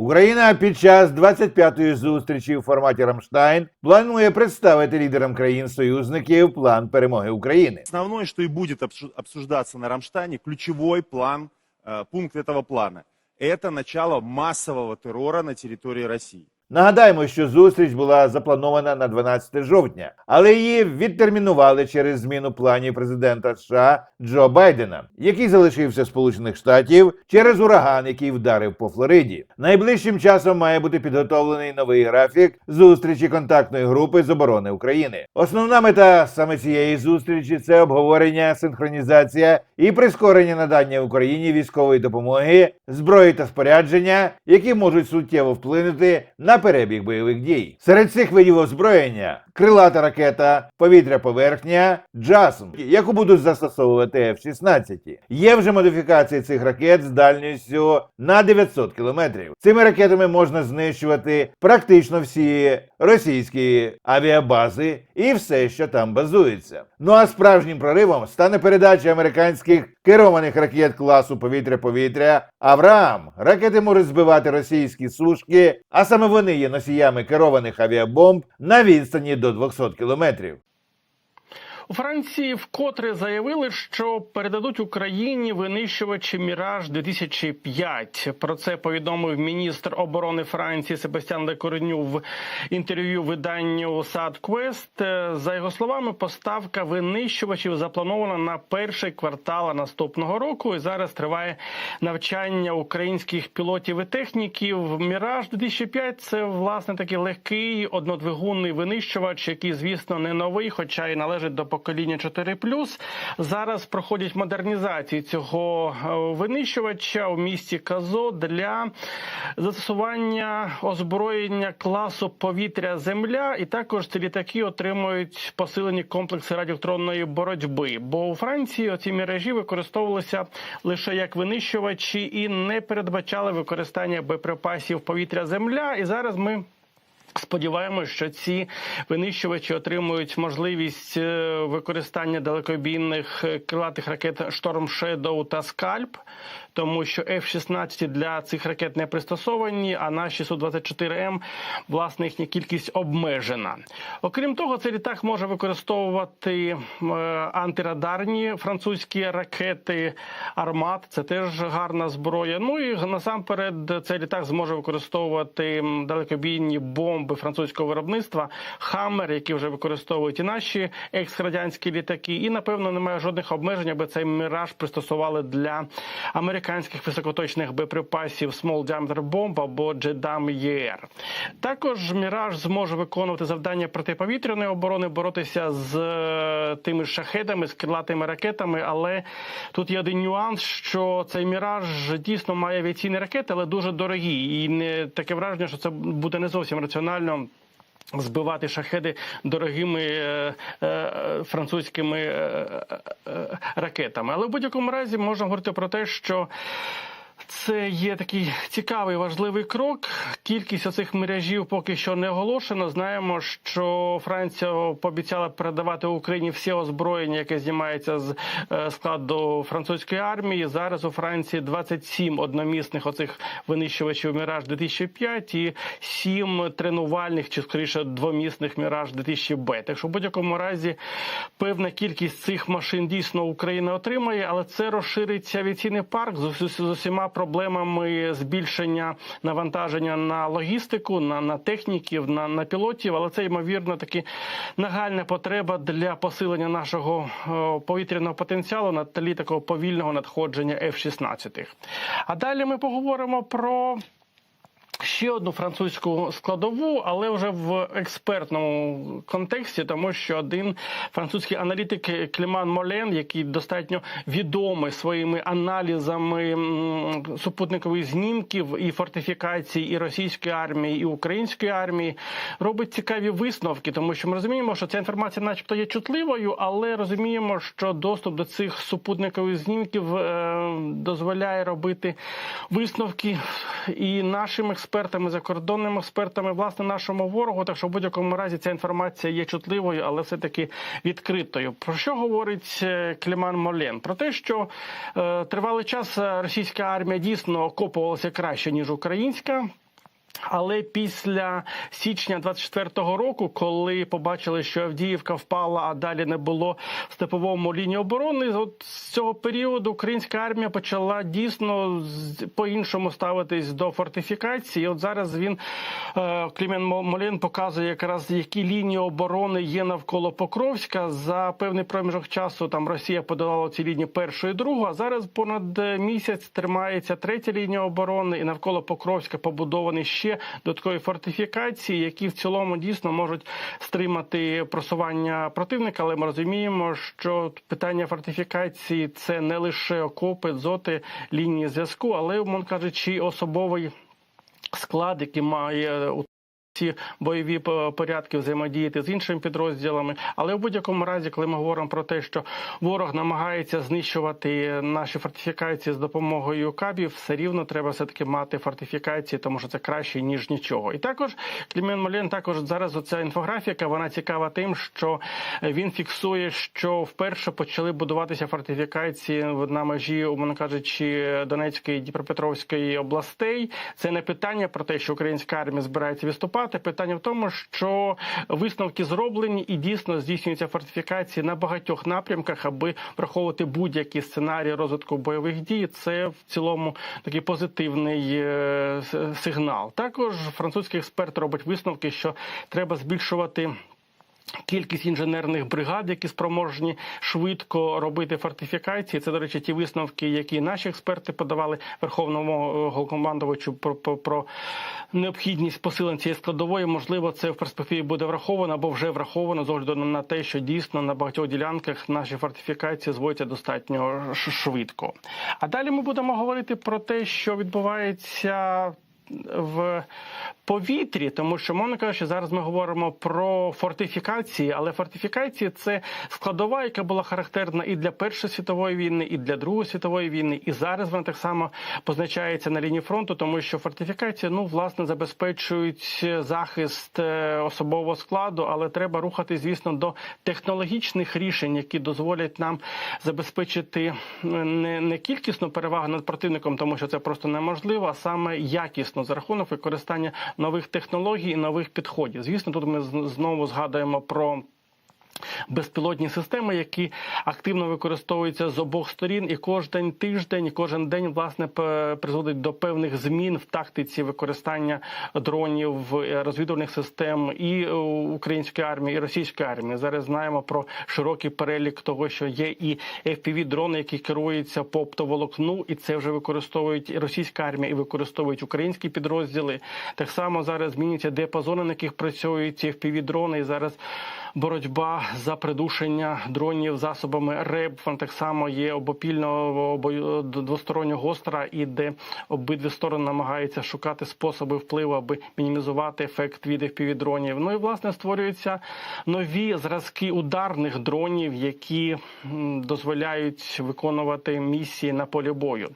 Україна під час 25-ї зустрічі у форматі Рамштайн планує представити лідерам країн-союзників план перемоги України. Основное, что и будет обсу- обсуждаться на Рамштане, ключевой план, э, пункт этого плана, это начало массового террора на территории России. Нагадаємо, що зустріч була запланована на 12 жовтня, але її відтермінували через зміну планів президента США Джо Байдена, який залишився Сполучених Штатів через ураган, який вдарив по Флориді. Найближчим часом має бути підготовлений новий графік зустрічі контактної групи з оборони України. Основна мета саме цієї зустрічі це обговорення, синхронізація і прискорення надання Україні військової допомоги, зброї та спорядження, які можуть суттєво вплинути на перебіг бойових дій. Серед цих видів озброєння крилата ракета, повітря поверхня, джасм, яку будуть застосовувати F-16. Є вже модифікації цих ракет з дальністю на 900 кілометрів. Цими ракетами можна знищувати практично всі російські авіабази і все, що там базується. Ну а справжнім проривом стане передача американських керованих ракет класу повітря-повітря Авраам. Ракети можуть збивати російські сушки, а саме вони є носіями керованих авіабомб на відстані до 200 кілометрів. Франції вкотре заявили, що передадуть Україні винищувачі Міраж 2005 Про це повідомив міністр оборони Франції Себастьян Лекорню в інтерв'ю виданню Садквест. За його словами, поставка винищувачів запланована на перший квартал наступного року. І зараз триває навчання українських пілотів і техніків. Міраж 2005 це власне такий легкий однодвигунний винищувач, який, звісно, не новий, хоча й належить до покоління 4+. Зараз проходять модернізації цього е, винищувача у місті Казо для застосування озброєння класу повітря-земля, і також ці літаки отримують посилені комплекси радіоелектронної боротьби. Бо у Франції оці мережі використовувалися лише як винищувачі і не передбачали використання боєприпасів повітря-земля. І зараз ми. Сподіваємось, що ці винищувачі отримують можливість е, використання далекобійних е, крилатих ракет Storm Shadow та Скальп, тому що F-16 для цих ракет не пристосовані, а наші Су-24М, власне, їхня кількість обмежена. Окрім того, цей літак може використовувати е, антирадарні французькі ракети Армат. Це теж гарна зброя. Ну і насамперед цей літак зможе використовувати далекобійні бомби французького виробництва Хаммер, які вже використовують і наші екс-радянські літаки. І напевно немає жодних обмежень, аби цей міраж пристосували для американських високоточних боєприпасів Small Diameter Bomb або JDAM ER. Також міраж зможе виконувати завдання протиповітряної оборони, боротися з е, тими шахедами, з крилатими ракетами. Але тут є один нюанс, що цей міраж дійсно має авіаційні ракети, але дуже дорогі. І не таке враження, що це буде не зовсім раціонально. Збивати шахеди дорогими е, е, французькими е, е, ракетами, але в будь-якому разі можна говорити про те, що це є такий цікавий важливий крок. Кількість оцих мережів поки що не оголошено. Знаємо, що Франція пообіцяла передавати Україні всі озброєння, яке знімається з е, складу французької армії. Зараз у Франції 27 одномісних оцих винищувачів Міраж 2005 і 7 тренувальних, чи скоріше двомісних Міраж 2000 Б. Так що в будь-якому разі певна кількість цих машин дійсно Україна отримає, але це розшириться авіаційний парк з усіма проблемами збільшення навантаження на логістику, на, на техніків, на, на пілотів. Але це ймовірно таки нагальна потреба для посилення нашого е, повітряного потенціалу на тлі такого повільного надходження F-16. А далі ми поговоримо про. Ще одну французьку складову, але вже в експертному контексті, тому що один французький аналітик Кліман Молен, який достатньо відомий своїми аналізами супутникових знімків і фортифікацій і російської армії, і української армії, робить цікаві висновки, тому що ми розуміємо, що ця інформація, начебто, є чутливою, але розуміємо, що доступ до цих супутникових знімків е, дозволяє робити висновки і нашим експертам, і закордонними експертами, власне, нашому ворогу. Так що в будь-якому разі ця інформація є чутливою, але все таки відкритою. Про що говорить е, Кліман Молен? Про те, що е, тривалий час російська армія дійсно окопувалася краще ніж українська. Але після січня 24-го року, коли побачили, що Авдіївка впала, а далі не було в степовому лінії оборони, от з цього періоду українська армія почала дійсно по-іншому ставитись до фортифікації. От зараз він е, Клімен Мо- Молін показує якраз які лінії оборони є навколо Покровська. За певний проміжок часу там Росія подолала ці лінії першу і другу. А зараз понад е, місяць тримається третя лінія оборони, і навколо Покровська побудовані ще додаткові фортифікації, які в цілому дійсно можуть стримати просування противника. Але ми розуміємо, що питання фортифікації це не лише окопи, дзоти, лінії зв'язку, але, умовно кажучи, особовий склад, який має ці бойові по- порядки взаємодіяти з іншими підрозділами. Але в будь-якому разі, коли ми говоримо про те, що ворог намагається знищувати наші фортифікації з допомогою кабів, все рівно треба все таки мати фортифікації, тому що це краще ніж нічого. І також Клімен Молін, також зараз оця інфографіка, вона цікава тим, що він фіксує, що вперше почали будуватися фортифікації на межі, умовно кажучи, Донецької і Дніпропетровської областей. Це не питання про те, що українська армія збирається відступати. Питання в тому, що висновки зроблені і дійсно здійснюються фортифікації на багатьох напрямках, аби враховувати будь-які сценарії розвитку бойових дій. Це в цілому такий позитивний е, сигнал. Також французький експерт робить висновки, що треба збільшувати. Кількість інженерних бригад, які спроможні швидко робити фортифікації. Це, до речі, ті висновки, які наші експерти подавали верховному е, головнокомандувачу про, про, про необхідність посилень цієї складової. Можливо, це в перспективі буде враховано або вже враховано з огляду на те, що дійсно на багатьох ділянках наші фортифікації зводяться достатньо швидко. А далі ми будемо говорити про те, що відбувається в повітрі, тому що, мовно кажучи, зараз ми говоримо про фортифікації, але фортифікації це складова, яка була характерна і для Першої світової війни, і для Другої світової війни. І зараз вона так само позначається на лінії фронту, тому що фортифікації ну власне забезпечують захист е, особового складу, але треба рухати, звісно, до технологічних рішень, які дозволять нам забезпечити не, не кількісну перевагу над противником, тому що це просто неможливо, а саме якісно за рахунок використання нових технологій і нових підходів. Звісно, тут ми знову згадуємо про. Безпілотні системи, які активно використовуються з обох сторін, і кожен тиждень, кожен день власне призводить до певних змін в тактиці використання дронів е, розвідувальних систем і е, української армії, і російської армії. Зараз знаємо про широкий перелік того, що є і fpv дрони, які керуються по оптоволокну, і це вже використовують російська армія, і використовують українські підрозділи. Так само зараз змінюються діапазони, на яких працюють fpv дрони, і зараз боротьба за придушення дронів засобами РЕБ. Так само є обопільного бою двостороннього гостра, і де обидві сторони намагаються шукати способи впливу, аби мінімізувати ефект від fpv дронів. Ну і власне створюються нові зразки ударних дронів, які дозволяють виконувати місії на полі бою.